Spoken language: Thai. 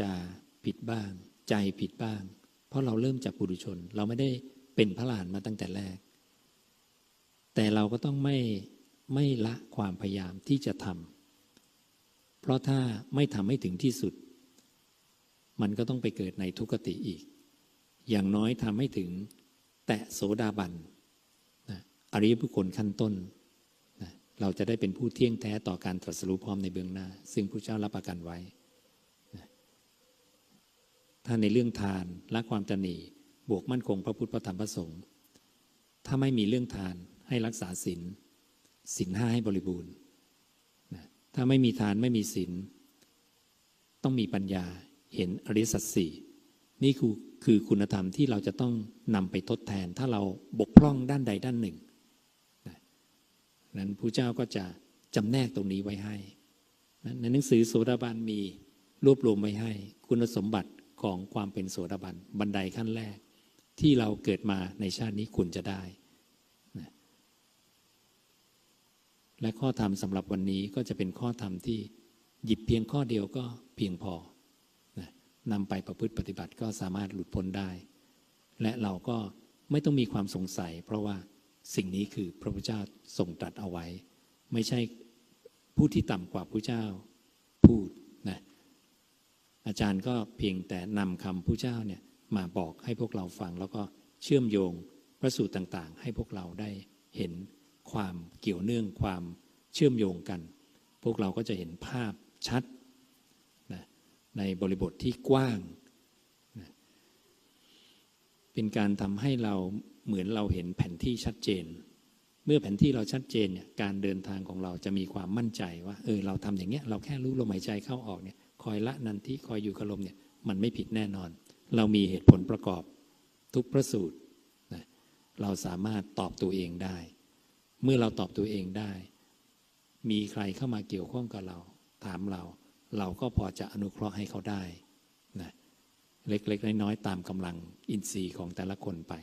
จาผิดบ้าง ใจผิดบ้าง เพราะเราเริ่มจากปุถุชน เราไม่ได้เป็นพระหลานมาตั้งแต่แรก แต่เราก็ต้องไม่ไม่ละความพยายามที่จะทำเพราะถ้าไม่ทำให้ถึงที่สุด มันก็ต้องไปเกิดในทุกติอีก อย่างน้อยทำให้ถึง แตะโสดาบันนะอริยบุคคลขั้นต้นนะเราจะได้เป็นผู้เที่ยงแท้ต่อการตรัสรู้พร้อมในเบื้องหน้า ซึ่งพระเจ้ารับประกันไว้ ถ้าในเรื่องทานละความตนีบวกมั่นคงพระพุทธพระธรรมพระสงฆ์ถ้าไม่มีเรื่องทานให้รักษาศีลศีลห้าให้บริบูรณ์ถ้าไม่มีทานไม่มีศีลต้องมีปัญญาเห็นอริสัจสี่นี่คือคือคุณธรรมที่เราจะต้องนำไปทดแทน ถ้าเราบกพร่องด้านใดด้านหนึ่งนั้นผู้เจ้าก็จะจำแนกตรงนี้ไว้ให้นะในหนังสือโสดาบันมีรวบรวมไว้ให้ คุณสมบัติ ของความเป็นโสดาบันบันไดขั้นแรก ที่เราเกิดมาในชาตินี้คุณจะได้นะและข้อธรรมสำหรับวันนี้ก็จะเป็นข้อธรรมที่หยิบเพียงข้อเดียวก็เพียงพอนำไปประพฤติปฏิบัติก็สามารถหลุดพ้นได้ และเราก็ไม่ต้องมีความสงสัย เพราะว่าสิ่งนี้คือพระพุทธเจ้าทรงตรัสเอาไว้ ไม่ใช่ผู้ที่ต่ำกว่าพระเจ้าพูด จารย์ก็เพียงแต่นำคำพระเจ้าเนี่ยมาบอกให้พวกเราฟัง แล้วก็เชื่อมโยงพระสูตรต่างๆ ให้พวกเราได้เห็นความเกี่ยวเนื่องความเชื่อมโยงกัน พวกเราก็จะเห็นภาพชัดนะในบริบทที่กว้างนะเป็นการทำให้เราเหมือนเราเห็นแผนที่ชัดเจน เมื่อแผนที่เราชัดเจนเนี่ยการเดินทางของเราจะมีความมั่นใจว่าเออเราทำอย่างเงี้ยเราแค่รู้ลมหายใจเข้าออกเนี่ย อยละนันที่คอยอยู่กับลมเนี่ยมันไม่ผิดแน่นอน เรามีเหตุผลประกอบทุกพระสูตรนะเราสามารถตอบตัวเองได้ เมื่อเราตอบตัวเองได้ มีใครเข้ามาเกี่ยวข้องกับเรา ถามเรา เราก็พอจะอนุเคราะห์ให้เขาได้นะเล็กๆน้อยๆตามกำลังอินทรีย์ของแต่ละคนไป